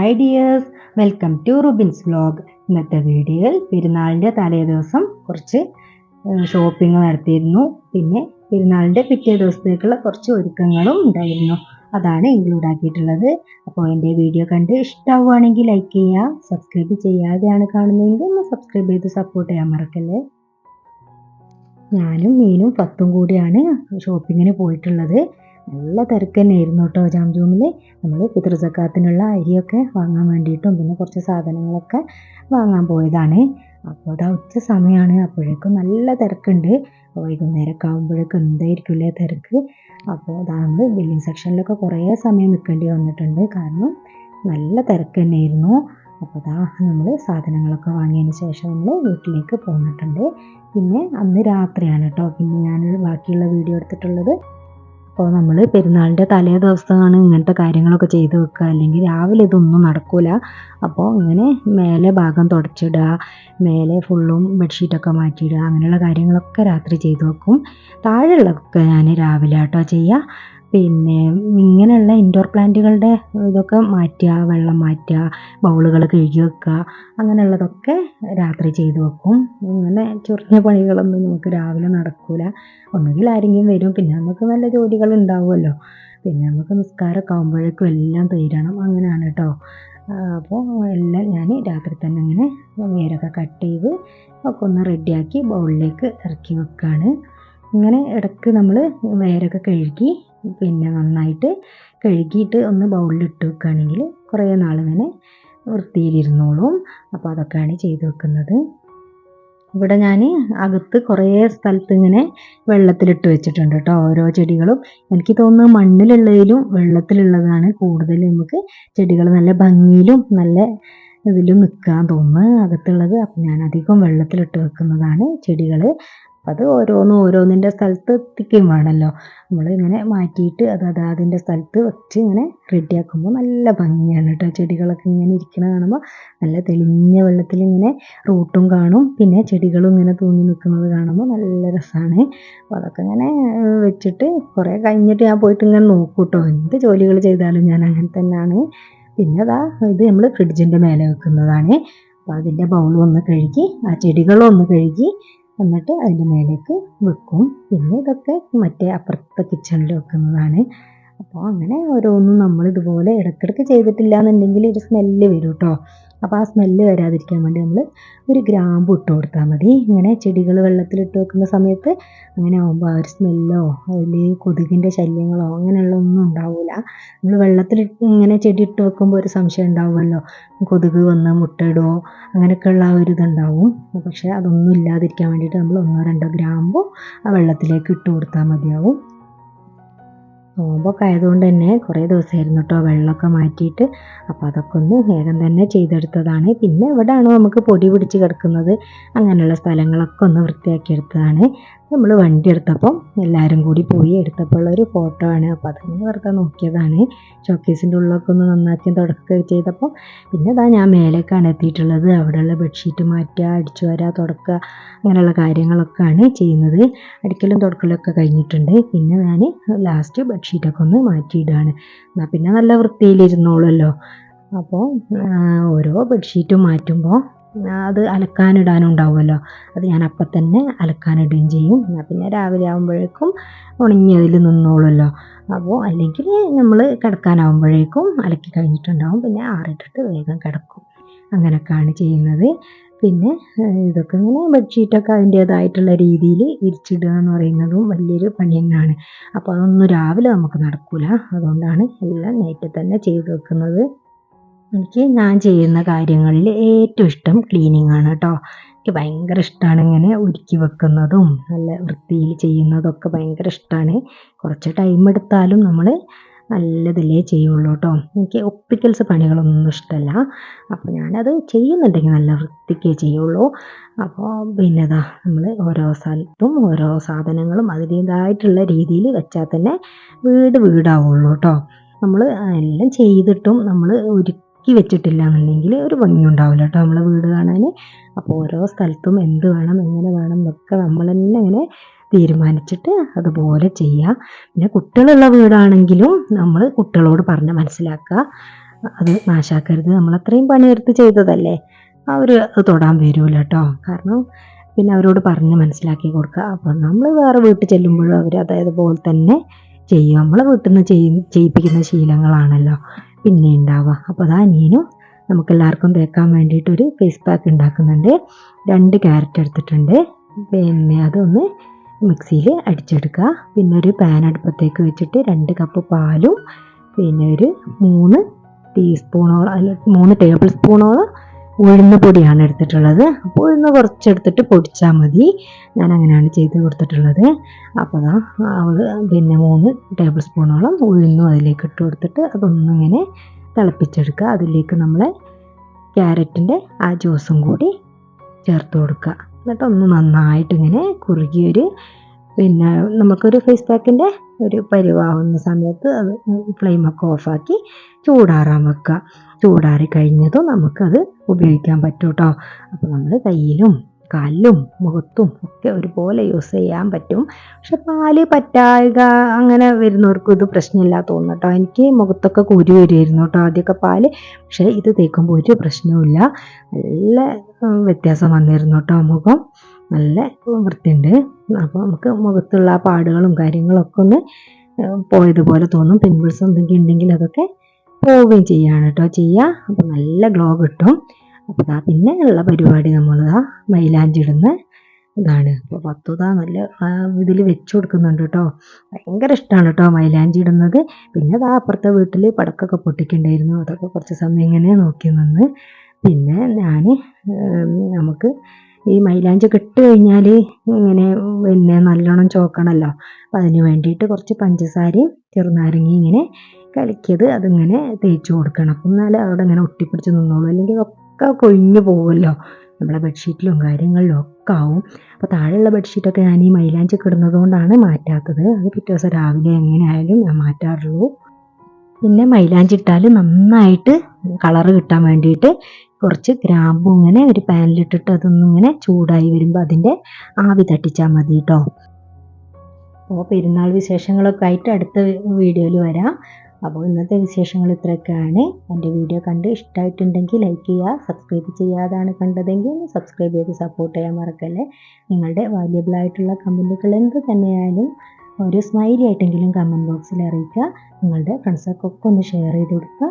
Hi dears welcome to Rubin's vlog ഇന്നത്തെ വീഡിയോയിൽ പെരുന്നാളിന്റെ തലേ ദിവസം കുറച്ച് ഷോപ്പിംഗ് നടത്തിയിരുന്നു. പിന്നെ പെരുന്നാളിന്റെ പിറ്റേ ദിവസത്തേക്കുള്ള കുറച്ച് ഒരുക്കങ്ങളും ഉണ്ടായിരുന്നു. അതാണ് ഇൻക്ലൂഡ് ആക്കിയിട്ടുള്ളത്. അപ്പോൾ എന്റെ വീഡിയോ കണ്ട് ഇഷ്ടമാവുകയാണെങ്കിൽ ലൈക്ക് ചെയ്യുക സബ്സ്ക്രൈബ് ചെയ്യാതെയാണ് കാണുന്നതെങ്കിൽ ഒന്ന് സബ്സ്ക്രൈബ് ചെയ്ത് സപ്പോർട്ട് ചെയ്യാൻ മറക്കല്ലേ? ഞാനും മീനും പത്തും കൂടിയാണ് ഷോപ്പിങ്ങിന് പോയിട്ടുള്ളത്. നല്ല തിരക്ക് തന്നെയായിരുന്നു കേട്ടോ ജാംജൂമിൽ നമ്മൾ പിതൃസക്കാത്തിനുള്ള അരിയൊക്കെ വാങ്ങാൻ വേണ്ടിയിട്ടും പിന്നെ കുറച്ച് സാധനങ്ങളൊക്കെ വാങ്ങാൻ പോയതാണ്. അപ്പോൾ അതാ ഉച്ച സമയമാണ് അപ്പോഴേക്കും നല്ല തിരക്കുണ്ട്. വൈകുന്നേരമൊക്കെ ആകുമ്പോഴേക്കും എന്തായിരിക്കില്ലേ തിരക്ക്? അപ്പോൾ അതാ നമ്മൾ ബില്ലിംഗ് സെക്ഷനിലൊക്കെ കുറേ സമയം നിൽക്കേണ്ടി വന്നിട്ടുണ്ട്. കാരണം നല്ല തിരക്ക് തന്നെയായിരുന്നു അപ്പോൾ അതാ നമ്മൾ സാധനങ്ങളൊക്കെ വാങ്ങിയതിന് ശേഷം നമ്മൾ വീട്ടിലേക്ക് പോന്നിട്ടുണ്ട്. പിന്നെ അന്ന് രാത്രിയാണ് കേട്ടോ പിന്നെ ഞാൻ ബാക്കിയുള്ള വീഡിയോ എടുത്തിട്ടുള്ളത്. അപ്പോൾ നമ്മൾ പെരുന്നാളിന്റെ തലേ ദിവസമാണ് ഇങ്ങനത്തെ കാര്യങ്ങളൊക്കെ ചെയ്ത് വെക്കുക. അല്ലെങ്കിൽ രാവിലെ ഇതൊന്നും നടക്കൂല. അപ്പോൾ ഇങ്ങനെ മേലെ ഭാഗം തുടച്ചിടുക മേലെ ഫുള്ളും ബെഡ്ഷീറ്റൊക്കെ മാറ്റിയിടുക അങ്ങനെയുള്ള കാര്യങ്ങളൊക്കെ രാത്രി ചെയ്ത് വെക്കും. താഴെയുള്ളതൊക്കെ ഞാൻ രാവിലെ ആട്ടോ ചെയ്യുക. പിന്നെ ഇങ്ങനെയുള്ള ഇൻഡോർ പ്ലാന്റുകളുടെ ഇതൊക്കെ മാറ്റുക വെള്ളം മാറ്റുക ബൗളുകൾ കഴുകി വെക്കുക അങ്ങനെയുള്ളതൊക്കെ രാത്രി ചെയ്ത് വെക്കും. ഇങ്ങനെ ചൊറിഞ്ഞ പണികളൊന്നും നമുക്ക് രാവിലെ നടക്കില്ല ഒന്നുകിൽ ആരെങ്കിലും വരും പിന്നെ നമുക്ക് നല്ല ജോലികൾ ഉണ്ടാവുമല്ലോ. പിന്നെ നമുക്ക് നിസ്കാരമൊക്കെ ആകുമ്പോഴേക്കും എല്ലാം തീരണം. അങ്ങനെയാണ് കേട്ടോ അപ്പോൾ എല്ലാം ഞാൻ രാത്രി തന്നെ ഇങ്ങനെ വേരൊക്കെ കട്ട് ചെയ്ത് ഒക്കെ ഒന്ന് റെഡിയാക്കി ബൗളിലേക്ക് ഇറക്കി വെക്കുകയാണ് ഇങ്ങനെ ഇടയ്ക്ക് നമ്മൾ വേരൊക്കെ കഴുകി പിന്നെ നന്നായിട്ട് കഴുകിയിട്ട് ഒന്ന് ബൗളിലിട്ട് വെക്കുകയാണെങ്കിൽ കുറേ നാൾ ഇങ്ങനെ വൃത്തിയിലിരുന്നോളും. അപ്പോൾ അതൊക്കെയാണ് ചെയ്ത് വെക്കുന്നത്. ഇവിടെ ഞാൻ അകത്ത് കുറേ സ്ഥലത്ത് ഇങ്ങനെ വെള്ളത്തിലിട്ട് വെച്ചിട്ടുണ്ട് കേട്ടോ ഓരോ ചെടികളും. എനിക്ക് തോന്നുന്നു മണ്ണിലുള്ളതിലും വെള്ളത്തിലുള്ളതാണ് കൂടുതൽ നമുക്ക് ചെടികൾ നല്ല ഭംഗിയിലും നല്ല ഇതിലും നിൽക്കാൻ തോന്നുന്നു അകത്തുള്ളത്. അപ്പം ഞാൻ അധികം വെള്ളത്തിലിട്ട് വെക്കുന്നതാണ് ചെടികൾ അത് ഓരോന്നും ഓരോന്നിന്റെ സ്ഥലത്ത് എത്തിക്കുകയും വേണമല്ലോ. നമ്മൾ ഇങ്ങനെ മാറ്റിയിട്ട് അത് അത് അതിന്റെ സ്ഥലത്ത് വെച്ച് ഇങ്ങനെ റെഡിയാക്കുമ്പോൾ നല്ല ഭംഗിയാണ് കേട്ടോ. ചെടികളൊക്കെ ഇങ്ങനെ ഇരിക്കണ കാണുമ്പോൾ നല്ല തെളിഞ്ഞ വെള്ളത്തിൽ ഇങ്ങനെ റൂട്ടും കാണും. പിന്നെ ചെടികളും ഇങ്ങനെ തൂങ്ങി നിൽക്കുന്നത് കാണുമ്പോൾ നല്ല രസമാണ് അപ്പോൾ അതൊക്കെ ഇങ്ങനെ വെച്ചിട്ട് കുറേ കഴിഞ്ഞിട്ട് ഞാൻ പോയിട്ട് ഇങ്ങനെ നോക്കും കേട്ടോ എന്ത് ജോലികൾ ചെയ്താലും ഞാൻ അങ്ങനെ തന്നെയാണ് പിന്നെ അതാ ഇത് നമ്മൾ ഫ്രിഡ്ജിന്റെ മേലെ വെക്കുന്നതാണ്. അപ്പോൾ അതിന്റെ ബൗളും ഒന്ന് കഴുകി ആ ചെടികളും ഒന്ന് കഴുകി എന്നിട്ട് അതിന്റെ മേലേക്ക് വെക്കും. പിന്നെ ഇതൊക്കെ മറ്റേ അപ്പുറത്തെ കിച്ചണിൽ വെക്കുന്നതാണ്. അപ്പോൾ അങ്ങനെ ഓരോന്നും നമ്മൾ ഇതുപോലെ ഇടയ്ക്കിടയ്ക്ക് ചെയ്തിട്ടില്ല എന്നുണ്ടെങ്കിൽ ഒരു സ്മെല്ല് വരും കേട്ടോ അപ്പോൾ ആ സ്മെല്ല് വരാതിരിക്കാൻ വേണ്ടി നമ്മൾ ഒരു ഗ്രാമ്പ് ഇട്ട് കൊടുത്താൽ മതി. ഇങ്ങനെ ചെടികൾ വെള്ളത്തിലിട്ട് വെക്കുന്ന സമയത്ത് അങ്ങനെ ആകുമ്പോൾ ആ ഒരു സ്മെല്ലോ അതിൽ കൊതുകിന്റെ ശല്യങ്ങളോ അങ്ങനെയുള്ള ഒന്നും ഉണ്ടാവില്ല നമ്മൾ വെള്ളത്തിൽ ഇങ്ങനെ ചെടി ഇട്ട് വെക്കുമ്പോൾ ഒരു സംശയം ഉണ്ടാവുമല്ലോ. കൊതുക് വന്ന് മുട്ടയിടുമോ അങ്ങനെയൊക്കെയുള്ള ആ ഒരു ഇതുണ്ടാവും. പക്ഷേ അതൊന്നും ഇല്ലാതിരിക്കാൻ വേണ്ടിയിട്ട് നമ്മൾ ഒന്നോ രണ്ടോ ഗ്രാമ്പോ ആ വെള്ളത്തിലേക്ക് ഇട്ട് കൊടുത്താൽ മതിയാവും. നോമ്പൊക്കെ ആയതുകൊണ്ട് തന്നെ കുറേ ദിവസമായിരുന്നു കേട്ടോ വെള്ളമൊക്കെ മാറ്റിയിട്ട്. അപ്പോൾ അതൊക്കെ ഒന്ന് വേഗം തന്നെ ചെയ്തെടുത്തതാണ്. പിന്നെ എവിടെയാണോ നമുക്ക് പൊടി പിടിച്ച് കിടക്കുന്നത്. അങ്ങനെയുള്ള സ്ഥലങ്ങളൊക്കെ ഒന്ന് വൃത്തിയാക്കിയെടുത്തതാണ് നമ്മൾ വണ്ടി എടുത്തപ്പോൾ എല്ലാവരും കൂടി പോയി എടുത്തപ്പോൾ ഒരു ഫോട്ടോ ആണ്. അപ്പോൾ അതങ്ങനെ വെറുതെ നോക്കിയതാണ്. ഷോക്കേസിന്റെ ഉള്ളിലൊക്കെ ഒന്ന് നന്നാക്കി തുടക്കമൊക്കെ ചെയ്തപ്പോൾ പിന്നെ അതാ ഞാൻ മേലേക്കാണ് എത്തിയിട്ടുള്ളത്. അവിടെയുള്ള ബെഡ്ഷീറ്റ് മാറ്റുക അടിച്ചു വരാ തുടക്കുക അങ്ങനെയുള്ള കാര്യങ്ങളൊക്കെയാണ് ചെയ്യുന്നത്. അടിക്കലും തുടക്കലൊക്കെ കഴിഞ്ഞിട്ടുണ്ട്. പിന്നെ ഞാൻ ലാസ്റ്റ് ബെഡ്ഷീറ്റൊക്കെ ഒന്ന് മാറ്റിയിടുകയാണ് എന്നാൽ പിന്നെ നല്ല വൃത്തിയിലിരുന്നോളുമല്ലോ അപ്പോൾ ഓരോ ബെഡ്ഷീറ്റും മാറ്റുമ്പോൾ അത് അലക്കാനിടാനും ഉണ്ടാവുമല്ലോ അത് ഞാൻ അപ്പം തന്നെ അലക്കാനിടുകയും ചെയ്യും. പിന്നെ രാവിലെ ആകുമ്പോഴേക്കും ഉണങ്ങി അതിൽ നിന്നോളുമല്ലോ. അപ്പോൾ അല്ലെങ്കിൽ നമ്മൾ കിടക്കാനാവുമ്പോഴേക്കും അലക്കി കഴിഞ്ഞിട്ടുണ്ടാവും. പിന്നെ ആറിട്ടിട്ട് വേഗം കിടക്കും. അങ്ങനെയൊക്കെയാണ് ചെയ്യുന്നത്. പിന്നെ ഇതൊക്കെ ഇങ്ങനെ ബെഡ്ഷീറ്റൊക്കെ അതിന്റേതായിട്ടുള്ള രീതിയിൽ വിരിച്ചിടുക എന്ന് പറയുന്നതും വലിയൊരു പണി തന്നെയാണ്. അപ്പോൾ അതൊന്നും രാവിലെ നമുക്ക് നടക്കില്ല അതുകൊണ്ടാണ് എല്ലാം നൈറ്റിൽ തന്നെ ചെയ്ത് വെക്കുന്നത്. എനിക്ക് ഞാൻ ചെയ്യുന്ന കാര്യങ്ങളിൽ ഏറ്റവും ഇഷ്ടം ക്ലീനിങ് ആണ് കേട്ടോ. എനിക്ക് ഭയങ്കര ഇഷ്ടമാണ് ഇങ്ങനെ ഒരുക്കി വെക്കുന്നതും നല്ല വൃത്തിയിൽ ചെയ്യുന്നതൊക്കെ ഭയങ്കര ഇഷ്ടമാണ് കുറച്ച് ടൈം എടുത്താലും നമ്മൾ നല്ലതിലേ ചെയ്യുള്ളൂ കേട്ടോ. എനിക്ക് ഒപ്പിക്കൽസ് പണികളൊന്നും ഇഷ്ടമല്ല അപ്പോൾ ഞാനത് ചെയ്യുന്നുണ്ടെങ്കിൽ നല്ല വൃത്തിക്കേ ചെയ്യുള്ളൂ. അപ്പോൾ പിന്നെ ഇതാ നമ്മൾ ഓരോ സ്ഥലത്തും ഓരോ സാധനങ്ങളും അതിന്റേതായിട്ടുള്ള രീതിയിൽ വെച്ചാൽ തന്നെ വീട് വീടാവുള്ളൂ കേട്ടോ. നമ്മൾ എല്ലാം ചെയ്തിട്ടും നമ്മൾ ഒരു ഒരുക്കി വെച്ചിട്ടില്ല എന്നുണ്ടെങ്കിൽ ഒരു ഭംഗി ഉണ്ടാവില്ല കേട്ടോ നമ്മളെ വീട് കാണാൻ അപ്പോൾ ഓരോ സ്ഥലത്തും എന്ത് വേണം എങ്ങനെ വേണം എന്നൊക്കെ നമ്മൾ തന്നെ ഇങ്ങനെ തീരുമാനിച്ചിട്ട് അതുപോലെ ചെയ്യുക പിന്നെ കുട്ടികളുള്ള വീടാണെങ്കിലും നമ്മൾ കുട്ടികളോട് പറഞ്ഞ് മനസ്സിലാക്കുക. അത് നാശാക്കരുത്. നമ്മൾ അത്രയും പണിയെടുത്ത് ചെയ്തതല്ലേ? അവർ തൊടാൻ വരുമല്ലോ കേട്ടോ. കാരണം പിന്നെ അവരോട് പറഞ്ഞ് മനസ്സിലാക്കി കൊടുക്കുക. അപ്പോൾ നമ്മൾ വേറെ വീട്ടിൽ ചെല്ലുമ്പോഴും അവർ അതേപോലെ തന്നെ ചെയ്യും നമ്മളെ വീട്ടിൽ നിന്ന് ചെയ്യും ചെയ്യിപ്പിക്കുന്ന ശീലങ്ങളാണല്ലോ. പിന്നെ ഉണ്ടാവുക അപ്പോൾ അതാ അനിയനും നമുക്കെല്ലാവർക്കും തേക്കാൻ വേണ്ടിയിട്ട് ഒരു ഫേസ് പാക്ക് ഉണ്ടാക്കുന്നുണ്ട്. രണ്ട് ക്യാരറ്റ് എടുത്തിട്ടുണ്ട്. പിന്നെ അതൊന്ന് മിക്സിയിൽ അടിച്ചെടുക്കുക. പിന്നെ ഒരു പാൻ അടുപ്പത്തേക്ക് വെച്ചിട്ട് രണ്ട് കപ്പ് പാലും പിന്നെ ഒരു മൂന്ന് ടീസ്പൂണോളം അല്ല മൂന്ന് ടേബിൾ സ്പൂണോളം ഉഴുന്ന് പൊടിയാണ് എടുത്തിട്ടുള്ളത്. അപ്പോൾ ഉഴുന്ന് കുറച്ചെടുത്തിട്ട് പൊടിച്ചാൽ മതി. ഞാൻ അങ്ങനെയാണ് ചെയ്ത് കൊടുത്തിട്ടുള്ളത്. അപ്പോൾ അതാ അവൾ പിന്നെ മൂന്ന് ടേബിൾ സ്പൂണോളം ഉഴുന്നും അതിലേക്ക് ഇട്ട് കൊടുത്തിട്ട് അതൊന്നിങ്ങനെ തിളപ്പിച്ചെടുക്കുക. അതിലേക്ക് നമ്മൾ ക്യാരറ്റിന്റെ ആ ജ്യൂസും കൂടി ചേർത്ത് കൊടുക്കുക. എന്നിട്ട് ഒന്ന് നന്നായിട്ട് ഇങ്ങനെ കുറുകിയൊരു പിന്നെ നമുക്കൊരു ഫേസ് പാക്കിന്റെ ഒരു പരിവാകുന്ന സമയത്ത് അത് ഫ്ലെയിമൊക്കെ ഓഫാക്കി ചൂടാറാൻ വെക്കുക. ചൂടാറി കഴിഞ്ഞതും നമുക്കത് ഉപയോഗിക്കാൻ പറ്റും കേട്ടോ അപ്പോൾ നമ്മൾ കയ്യിലും കാലിലും മുഖത്തും ഒക്കെ ഒരുപോലെ യൂസ് ചെയ്യാൻ പറ്റും. പക്ഷെ പാൽ പറ്റായക അങ്ങനെ വരുന്നവർക്കും ഇത് പ്രശ്നമില്ല തോന്നുന്നു കേട്ടോ എനിക്ക് മുഖത്തൊക്കെ കുരു വരുമായിരുന്നു കേട്ടോ ആദ്യമൊക്കെ പാൽ. പക്ഷേ ഇത് തേക്കുമ്പോൾ ഒരു പ്രശ്നവുമില്ല. നല്ല വ്യത്യാസം വന്നിരുന്നു കേട്ടോ മുഖം. നല്ല വൃത്തിയുണ്ട്. അപ്പോൾ നമുക്ക് മുഖത്തുള്ള ആ പാടുകളും കാര്യങ്ങളൊക്കെ ഒന്ന് പോയതുപോലെ തോന്നും. പിമ്പിൾസ് എന്തെങ്കിലും ഉണ്ടെങ്കിൽ അതൊക്കെ പോവുകയും ചെയ്യാണ് കേട്ടോ ചെയ്യുക അപ്പോൾ നല്ല ഗ്ലോ കിട്ടും. അപ്പോൾ ദാ പിന്നെ ഉള്ള പരിപാടി നമ്മൾ ദാ മൈലാഞ്ചി ഇടുന്ന ഇതാണ് അപ്പോൾ പത്തുതാ നല്ല ഇതിൽ വെച്ച് കൊടുക്കുന്നുണ്ട് കേട്ടോ. ഭയങ്കര ഇഷ്ടമാണ് കേട്ടോ മൈലാഞ്ചി ഇടുന്നത്. പിന്നെ അതാ അപ്പുറത്തെ വീട്ടിൽ പടക്കൊക്കെ പൊട്ടിക്കണ്ടായിരുന്നു. അതൊക്കെ കുറച്ച് സമയം ഇങ്ങനെ നോക്കി നിന്ന്. പിന്നെ ഞാൻ നമുക്ക് ഈ മൈലാഞ്ചി കെട്ട് കഴിഞ്ഞാൽ ഇങ്ങനെ പിന്നെ നല്ലോണം ചോക്കണമല്ലോ അപ്പം അതിന് വേണ്ടിയിട്ട് കുറച്ച് പഞ്ചസാരയും ചെറുനാരങ്ങയും ഇങ്ങനെ കലക്കിയത് അതിങ്ങനെ തേച്ച് കൊടുക്കണം. അപ്പം എന്നാലേ അവിടെ ഇങ്ങനെ ഒട്ടിപ്പിടിച്ച് നിന്നോളൂ. അല്ലെങ്കിൽ ഒക്കെ കൊഴിഞ്ഞു പോകുമല്ലോ. നമ്മളെ ബെഡ്ഷീറ്റിലും കാര്യങ്ങളിലും ഒക്കെ ആവും. അപ്പോൾ താഴെയുള്ള ബെഡ്ഷീറ്റൊക്കെ ഞാൻ ഈ മൈലാഞ്ചി കിടുന്നതുകൊണ്ടാണ് കൊണ്ടാണ് മാറ്റാത്തത്. അത് പിറ്റേ ദിവസം രാവിലെ എങ്ങനെയായാലും ഞാൻ മാറ്റാറുള്ളൂ. പിന്നെ മൈലാഞ്ചി ഇട്ടാൽ നന്നായിട്ട് കളറ് കിട്ടാൻ വേണ്ടിയിട്ട് കുറച്ച് ഗ്രാമ്പും ഇങ്ങനെ ഒരു പാനിലിട്ടിട്ട് അതൊന്നും ഇങ്ങനെ ചൂടായി വരുമ്പോൾ അതിന്റെ ആവി തട്ടിച്ചാൽ മതി കേട്ടോ അപ്പോൾ പെരുന്നാൾ വിശേഷങ്ങളൊക്കെ ആയിട്ട് അടുത്ത വീഡിയോയിൽ വരാം. അപ്പോൾ ഇന്നത്തെ വിശേഷങ്ങൾ ഇത്രയൊക്കെയാണ്. എന്റെ വീഡിയോ കണ്ട് ഇഷ്ടമായിട്ടുണ്ടെങ്കിൽ ലൈക്ക് ചെയ്യുക സബ്സ്ക്രൈബ് ചെയ്യാതാണ് കണ്ടതെങ്കിൽ സബ്സ്ക്രൈബ് ചെയ്ത് സപ്പോർട്ട് ചെയ്യാൻ മറക്കല്ലേ. നിങ്ങളുടെ വാല്യബിൾ ആയിട്ടുള്ള കമന്റുകൾ എന്ത് തന്നെയായാലും ഒരു സ്മൈലി ആയിട്ടെങ്കിലും കമന്റ് ബോക്സിൽ അറിയിക്കുക. നിങ്ങളുടെ ഫ്രണ്ട്സൊക്കെ ഒന്ന് ഷെയർ ചെയ്ത് കൊടുക്കുക.